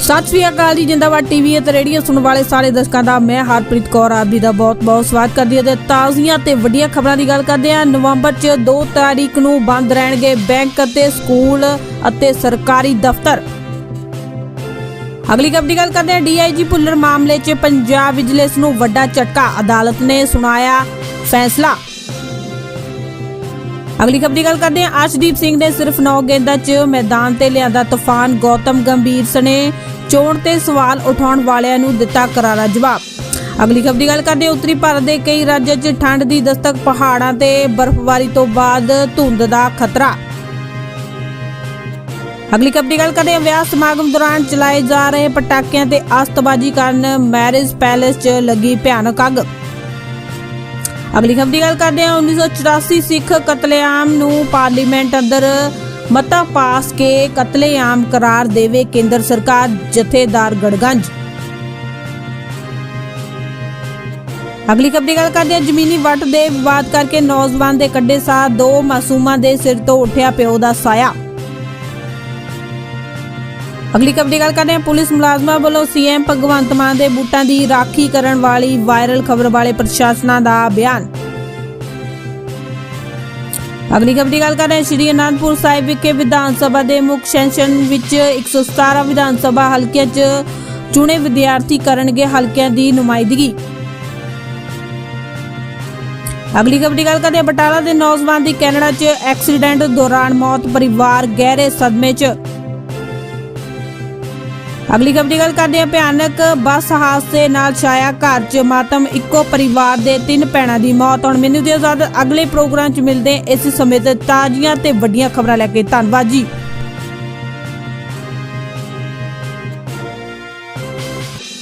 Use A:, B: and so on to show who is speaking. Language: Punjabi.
A: ਸਤਿ ਸ੍ਰੀ ਅਕਾਲ ਜੀ, ਜਿੰਦਾਬਾਦ ਟੀਵੀ ਅਤੇ ਰੇਡੀਓ ਸੁਣਨ ਵਾਲੇ ਸਾਰੇ ਦਰਸ਼ਕਾਂ ਦਾ, ਮੈਂ ਹਰਪ੍ਰੀਤ ਕੌਰ, ਆਪ ਜੀ ਦਾ ਬਹੁਤ-ਬਹੁਤ ਸਵਾਗਤ ਕਰਦੀ ਹਾਂ ਤੇ ਤਾਜ਼ੀਆਂ ਤੇ ਵੱਡੀਆਂ ਖਬਰਾਂ ਦੀ ਗੱਲ ਕਰਦੇ ਹਾਂ। ਨਵੰਬਰ 'ਚ 2 ਤਾਰੀਖ ਨੂੰ ਬੰਦ ਰਹਿਣਗੇ ਬੈਂਕ ਅਤੇ ਸਕੂਲ ਅਤੇ ਸਰਕਾਰੀ ਦਫ਼ਤਰ। ਅਗਲੀ ਖਬਰ ਦੀ ਗੱਲ ਕਰਦੇ ਹਾਂ। ਡੀਆਈਜੀ ਭੁੱਲਰ ਮਾਮਲੇ 'ਚ ਪੰਜਾਬ ਵਿਜੀਲੈਂਸ ਨੂੰ ਵੱਡਾ ਝਟਕਾ, ਅਦਾਲਤ ਨੇ ਸੁਣਾਇਆ ਫੈਸਲਾ। ਅਗਲੀ ਖਬਰ ਦੀ ਗੱਲ ਕਰਦੇ ਹਾਂ। ਅਰਸ਼ਦੀਪ ਸਿੰਘ ਨੇ ਸਿਰਫ 9 ਗੇਂਦਾਂ 'ਚ ਮੈਦਾਨ ਤੇ ਲਿਆਂਦਾ ਤੂਫਾਨ। ਗੌਤਮ ਗੰਭੀਰ ਸਣੇ ਚੋਣ ਤੇ ਸਵਾਲ ਉਠਾਉਣ ਵਾਲਿਆਂ ਨੂੰ ਦਿੱਤਾ ਕਰਾਰਾ ਜਵਾਬ। ਅਗਲੀ ਖਬਰ ਦੀ ਗੱਲ ਕਰਦੇ ਹਾਂ। ਉੱਤਰੀ ਭਾਰਤ ਦੇ ਕਈ ਰਾਜਾਂ 'ਚ ਠੰਡ ਦੀ ਦਸਤਕ ਪਹਾੜਾਂ ਤੇ ਬਰਫ਼ਬਾਰੀ ਤੋਂ ਬਾਅਦ ਧੁੰਦ ਦਾ ਖਤਰਾ। ਅਗਲੀ ਖਬਰ ਦੀ ਗੱਲ ਕਰਦੇ ਹਾਂ। ਵਿਆਹ ਸਮਾਗਮ ਦੌਰਾਨ ਚਲਾਏ ਜਾ ਰਹੇ ਪਟਾਕਿਆਂ ਤੇ ਆਸਤਬਾਜ਼ੀ ਕਾਰਨ ਮੈਰਿਜ ਪੈਲੇਸ 'ਚ ਲੱਗੀ ਭਿਆਨਕ ਅੱਗ। ਅਗਲੀ ਖਬਰ ਦੀ ਗੱਲ ਕਰਦੇ ਹਾਂ 1984 ਸਿੱਖ ਕਤਲੇਆਮ ਨੂੰ ਪਾਰਲੀਮੈਂਟ ਅੰਦਰ ਮਤਾ ਪਾਸ ਕੇ ਕਤਲੇਆਮ ਕਰਾਰ ਦੇਵੇ ਕੇਂਦਰ ਸਰਕਾਰ, ਜਥੇਦਾਰ ਗੜਗੰਜ। ਅਗਲੀ ਖਬਰ ਦੀ ਗੱਲ ਕਰਦੇ ਹਾਂ, ਜ਼ਮੀਨੀ ਵਟ ਦੇ ਵਿਵਾਦ ਕਰਕੇ ਨੌਜਵਾਨ ਦੇ ਕੱਢੇ ਸਾਹ, ਦੋ ਮਾਸੂਮਾਂ ਦੇ ਸਿਰ ਤੋਂ ਉੱਠਿਆ ਪਿਓ ਦਾ ਸਾਇਆ। ਅਗਲੀ ਖਬਰ ਦੀ ਗੱਲ ਕਰਦੇ ਹਾਂ। ਪੁਲਿਸ ਮੁਲਾਜ਼ਮਾਂ ਵੱਲੋਂ ਸੀਐਮ ਭਗਵੰਤ ਮਾਨ ਦੇ ਬੂਟਾਂ ਦੀ ਰਾਖੀ ਕਰਨ ਵਾਲੀ ਵਾਇਰਲ ਖਬਰ ਵਾਲੇ ਪ੍ਰਸ਼ਾਸਨਾਂ ਦਾ ਬਿਆਨ। ਅਗਲੀ ਖਬਰ ਦੀ ਗੱਲ ਕਰਦੇ ਹਾਂ। ਸ਼੍ਰੀ ਅਨੰਦਪੁਰ ਸਾਹਿਬ ਵਿਖੇ ਵਿਧਾਨ ਸਭਾ ਦੇ ਮੁੱਖ ਸੈਸ਼ਨ ਵਿੱਚ 117 ਵਿਧਾਨ ਸਭਾ ਹਲਕਿਆਂ 'ਚ ਚੁਣੇ ਵਿਦਿਆਰਥੀ ਕਰਨਗੇ ਹਲਕਿਆਂ ਦੀ ਨੁਮਾਇੰਦਗੀ। ਅਗਲੀ ਖਬਰ ਦੀ ਗੱਲ ਕਰਦੇ ਹਾਂ। ਬਟਾਲਾ ਦੇ ਨੌਜਵਾਨ ਦੀ ਕੈਨੇਡਾ 'ਚ ਐਕਸੀਡੈਂਟ ਦੌਰਾਨ ਮੌਤ ਪਰਿਵਾਰ ਗਹਿਰੇ ਸਦਮੇ 'ਚ। ਅਗਲੀ ਖਬਰ ਦੀ ਗੱਲ ਕਰਦੇ ਹਾਂ। ਭਿਆਨਕ ਬੱਸ ਹਾਦਸੇ ਨਾਲ ਛਾਇਆ ਘਰ 'ਚ ਮਾਤਮ ਇੱਕੋ ਪਰਿਵਾਰ ਦੇ ਤਿੰਨ ਭੈਣਾਂ ਦੀ ਮੌਤ। ਹੁਣ ਮੈਨੂੰ ਦਿਓ ਇਜਾਜ਼ਤ, ਅਗਲੇ ਪ੍ਰੋਗਰਾਮ 'ਚ ਮਿਲਦੇ ਇਸ ਇਸੇ ਸਮੇਂ ਤੇ ਤਾਜ਼ੀਆਂ ਤੇ ਵੱਡੀਆਂ ਖਬਰਾਂ ਲੈ ਕੇ। ਧੰਨਵਾਦ ਜੀ।